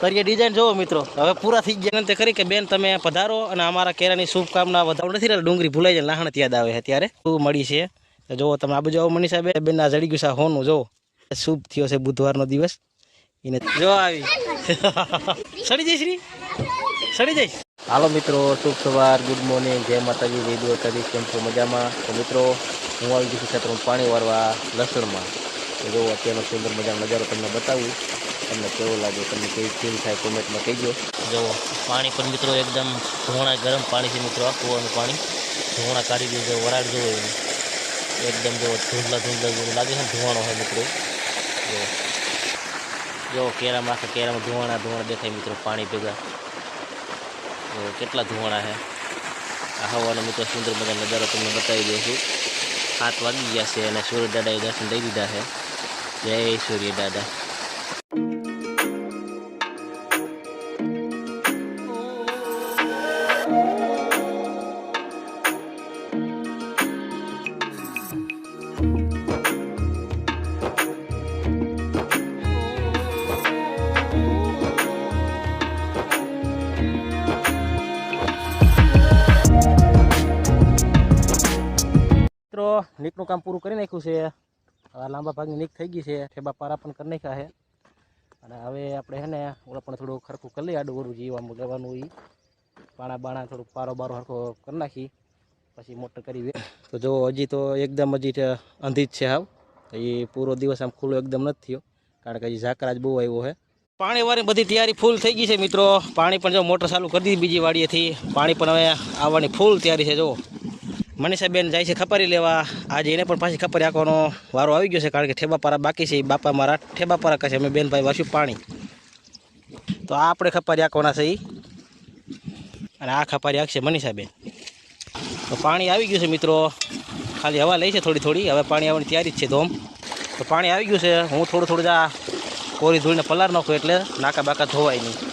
તરીકે ડિઝાઇન જોવો મિત્રો. હવે પૂરા થઈ ગયા. તે કરી કે બેન, તમે પધારો અને અમારા કેરાની શુભકામના વધારો નથી રહેતા. ડુંગળી ભૂલાઈ જાય લાહણ યાદ આવે અત્યારે. ત્યારે શું મળી છે? જોવો, તમે આ બાજુ આવો મનીષા સાહેબ બેન, આ જડી ગયું હોનું, જોવો. શુભ થયો છે બુધવારનો દિવસ. એને જો આવી. સડી જઈશ રી. સડી જઈશ. હાલો મિત્રો, શુભ સવાર ગુડ મોર્નિંગ જય માતાજી, જય દ્વારકાજી કેમ છો? મજામાં? તો મિત્રો, હું આવી ગયું છું પાણી વારવા લસણમાં. તો જો અત્યારનો સુંદર મજાનો નજારો તમને બતાવું. તમને કેવું લાગે તમને કેવી ફીલ થાય કોમેન્ટમાં કહેજો. જુઓ પાણી પણ મિત્રો એકદમ ધોણા, ગરમ પાણી છે મિત્રો, આ કૂવાનું પાણી. ધોણા કાઢી દીધું વરાળ જોવો એને એકદમ જુઓ ધૂંધલા ધૂંધલા જેવું લાગે છે ધુવાણો હોય મિત્રો. જુઓ જો, કેરામાં આખા કેરામાં ધોવાણા ધોવાણા દેખાય મિત્રો, પાણી ભેગા. જુઓ કેટલા ધોવાણા છે. આ હવાનો મિત્રો સુંદર મજાનો નજારો તમને બતાવી દઈશું હાથ વાગી ગયા છે અને સૂર્ય દાદાએ દર્શન દઈ દીધા છે. જય સૂર્ય મિત્રો, નીકનું કામ પૂરું કરી નાખ્યું છે. લાંબા ભાગની નીક થઈ ગઈ છે. ઠેબા પારા પણ કરી નાખ્યા છે. અને હવે આપણે છે ને, ઓલા પણ થોડું ખરખું કરી લઈએ, આડું વરું જીવાનું લેવાનું એ પાણા બાણા થોડુંક પારો બારો હરખો કરી નાખી. પછી મોટર કરી તો જો હજી તો એકદમ હજી અંધી જ છે તો એ પૂરો દિવસ આમ ખુલ્લો એકદમ નથી થયો. કારણ કે હજી ઝાકરા જ બહુ આવ્યો છે. પાણી વાળી બધી તૈયારી ફૂલ થઈ ગઈ છે મિત્રો. પાણી પણ જો મોટર ચાલુ કરી દીધી બીજી વાડીએથી. પાણી પણ હવે આવવાની ફૂલ તૈયારી છે જો મનીષાબેન જાય છે ખપારી લેવા. આજે એને પણ પાછી ખપારી આંકવાનો વારો આવી ગયો છે કારણ કે ઠેબાપારા બાકી છે. બાપા મારા ઠેબાપારા કહે છે અમે બેનભાઈ વાસ્યું પાણી. તો આ આપણે ખપારી આંકવાના છે અને આ ખપારી આંકશે મનીષાબેન. તો પાણી આવી ગયું છે મિત્રો. ખાલી હવા લઈ છે થોડી થોડી. હવે પાણી આવવાની તૈયારી જ છે ધોમ. તો પાણી આવી ગયું છે. હું થોડું થોડું જ આ કોરી ધૂળીને પલાર નાખું એટલે નાકા બાકા ધોવાય નહીં.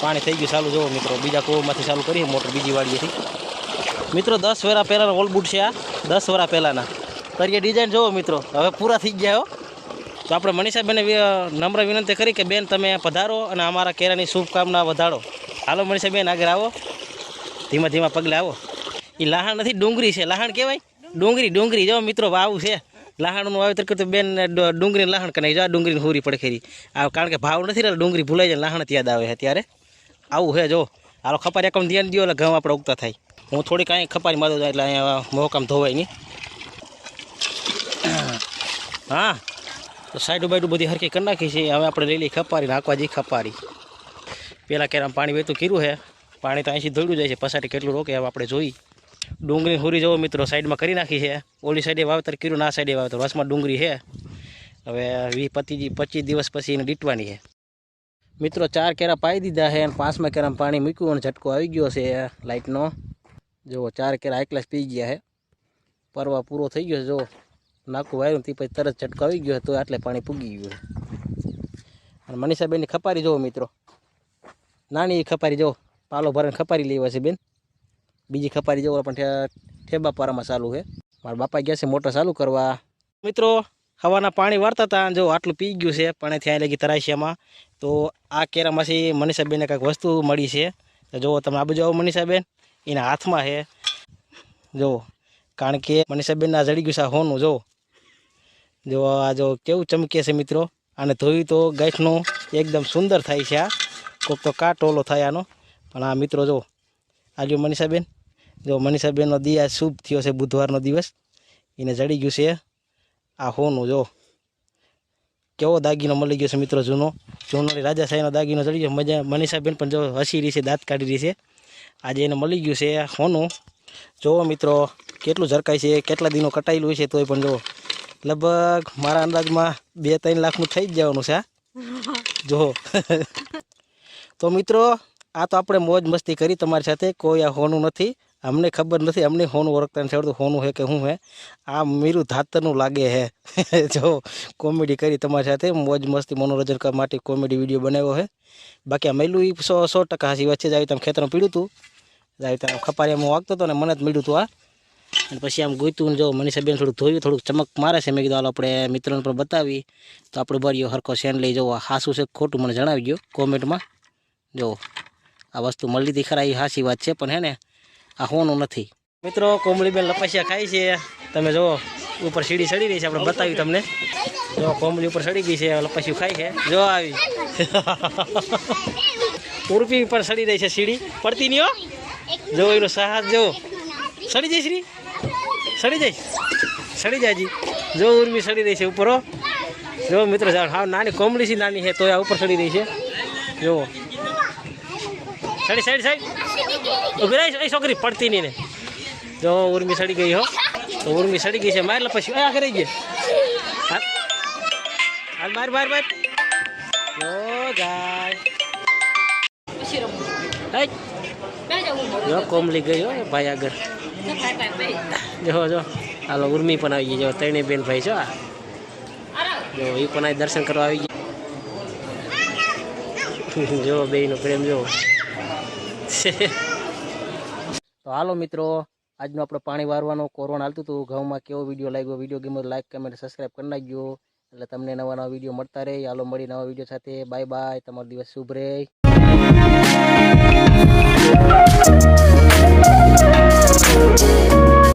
પાણી થઈ ગયું ચાલુ જોવો મિત્રો. બીજા કૂવામાંથી ચાલુ કરીએ, મોટર બીજી વાડીએથી. મિત્રો, દસ વેરા પહેલાંના ઓલ બૂટ છે આ. દસ વરા પહેલાંના. તરીકે ડિઝાઇન જોવો મિત્રો. હવે પૂરા થઈ ગયા હો. તો આપણે મનીષાબેને નમ્ર વિનંતી કરી કે બેન, તમે પધારો અને અમારા કેરાની શુભકામના વધારો. હાલો મનીષાબેન, આગળ આવો. ધીમા ધીમા પગલે આવો. એ લહાણ નથી, ડુંગળી છે. લહાણ કહેવાય? ડુંગળી ડુંગળી. જો મિત્રો, વાવું છે. લહાણનું વાવેતર કરતું બેન ડુંગળીને લહાણ કરી જો આ હુરી પડે ખરી આ કારણ કે ભાવ નથી રહેતો, ડુંગળી ભૂલાઈ જાય લહાણ જ યાદ આવે અત્યારે. ત્યારે આવું છે જો. હાલો, ખપારી એકમ ધ્યાન દો એટલે ઘઉં આપણે ઉગતા થાય. હું થોડી કાંઈ ખપારી મારું એટલે અહીંયા મોકામ ધોવાય નહીં. હા, તો સાઈડું બાઈડું બધી હરકી કરી નાખી છે. હવે આપણે લઈ લઈ ખપારી, નાખવા જઈ ખપારી. પહેલાં કેરામ પાણી વહેતું કર્યું છે પાણી તો અહીંથી ધોડ્યું જાય છે. પસાટી કેટલું રોકે, હવે આપણે જોઈ. ડુંગળી હુરી જવો મિત્રો, સાઈડમાં કરી નાખી છે. ઓલી સાઈડે વાવેતર કર્યું ના સાઈડે વાવેતર. વસમાં ડુંગળી છે હવે વી પચીસ પચીસ દિવસ પછી એને દીટવાની છે મિત્રો, ચાર કેરા પાઈ દીધા છે અને પાંચમા કેરામાં પાણી મૂક્યું અને ઝટકો આવી ગયો છે લાઇટનો જુઓ, ચાર કેરા એકલાસ પી ગયા છે. પરવા પૂરો થઈ ગયો જો નાખું વાયરું તે પછી તરત ઝટકો આવી ગયો તો આટલે પાણી પૂગી ગયું અને મનીષાબેનની ખપારી જુઓ મિત્રો. નાની ખપારી, જુઓ. પાલો ભરીને ખપારી લેવા છે બેન. બીજી ખપારી જુઓ, પણ ઠેબા પારામાં ચાલુ છે. મારા બાપા ગયા છે મોટર ચાલુ કરવા. મિત્રો હવાના પાણી વાળતા હતા જો આટલું પી ગયું છે, પાણી ત્યાં લગી તરાશિયામાં. તો આ કેરામાંથી મનીષાબેનને કંઈક વસ્તુ મળી છે. તો જુઓ તમે આ બાજુ આવો મનીષાબેન. એના હાથમાં છે. જુઓ, કારણ કે મનીષાબેનના જડી ગયું છે આ હોનું જો જો આ જો કેવું ચમકે છે મિત્રો. અને ધોઈ તો ગાંઠનું એકદમ સુંદર થાય છે આ. કોક તો કાટોલો થાય આનો. પણ આ મિત્રો જો આ જો મનીષાબેન. જો મનીષાબેનનો દિયા શુભ થયો છે બુધવારનો દિવસ. એને જડી ગયું છે. આ હોનું જો. કેવો દાગીનો મળી ગયો છે મિત્રો જૂનો? જૂનો રાજાશાહીનો દાગીનો ચડી ગયો. મજા મનીષાબેન પણ જો હસી રહી છે, દાંત કાઢી રહી છે. આજે એને મળી ગયું છે હોનું. જુઓ મિત્રો, કેટલું ઝરકાય છે, કેટલા દિનો કટાયેલું છે તોય પણ જુઓ લગભગ મારા અંદાજમાં બે ત્રણ લાખનું થઈ જ જવાનું છે આ જો. તો મિત્રો, આ તો આપણે મોજ મસ્તી કરી તમારી સાથે. કોઈ આ હોનું નથી. અમને ખબર નથી, અમને હોનું ઓળખતા નથી, આવડતું હોનું હે કે શું હે? આ મીરું ધાતરનું લાગે હે. જો કોમેડી કરી તમારી સાથે મોજ મસ્તી મનોરંજન કરવા માટે કોમેડી વીડિયો બનાવ્યો હે. બાકી આ મેલું એ સો સો ટકા હાસી વચ્ચે જ આવી તમે ખેતરમાં પીડ્યું હતું આવી તમે હું વાગતો હતો ને, મને જ મળ્યું હતું આ. અને પછી આમ ગોતું જો મનીષાબેન થોડુંક ધોયું થોડુંક ચમક મારે છે, મેં કીધું હાલ આપણે મિત્રોને પણ બતાવી. તો આપણે ભર્યો હરખો સેન લઈ જવો. હાસું છે, ખોટું મને જણાવી ગયો કોમેન્ટમાં. જો, આ વસ્તુ મળી હતી ખરા એ હાસી વાત છે, પણ હે ને આ હોનું નથી. મિત્રો કોમળીબેન લપસિયા ખાય છે. તમે જુઓ, ઉપર સીડી ચડી રહી છે. આપણે બતાવ્યું તમને. જો કોમળી ઉપર ચડી ગઈ છે. લપસ્યું ખાય છે. જો, આવી. ઉર્પી પર ચડી રહી છે સીડી. પડતી નહીં જો, એનો સાહસ, જો. સડી જઈશ રી સડી જઈશ સડી જાય જી જો, ઉર્મી સડી રહી છે ઉપરો જો, મિત્રો હા, નાની કોમળી છે, નાની છે તો આ ઉપર સડી રહી છે. જો. સડી સાઈડ સાઈડ ઊભી છોકરી પડતી નહીં ને. જો, ઉર્મી સડી ગઈ હો. તો ઉર્મી સડી ગઈ છે. માર લપસ્યું આ કરી ગઈ. હાલ. માર માર બાર જો જો, કોમલી ગઈ હો, ભાઈ આગળ. જો જો. હાલો, ઉર્મી પણ આવી ગઈ. જો, ત્રણેય બેન ભાઈ છો, આ. જો એ પણ દર્શન કરવા આવી ગયા જો, બેયનો પ્રેમ, જો. તો હાલો મિત્રો, આજનો આપણે પાણી વારવાનો કોરોના હાલતું હતું. ઘઉંમાં કેવો વીડિયો લાગ્યો? વીડિયો ગમે લાઈક કમેન્ટ સબસ્ક્રાઈબ કરી નાખજો. એટલે તમને નવા નવા વીડિયો મળતા રહે. હાલો મળી નવા વીડિયો સાથે. બાય બાય તમારો દિવસ શુભ રહે.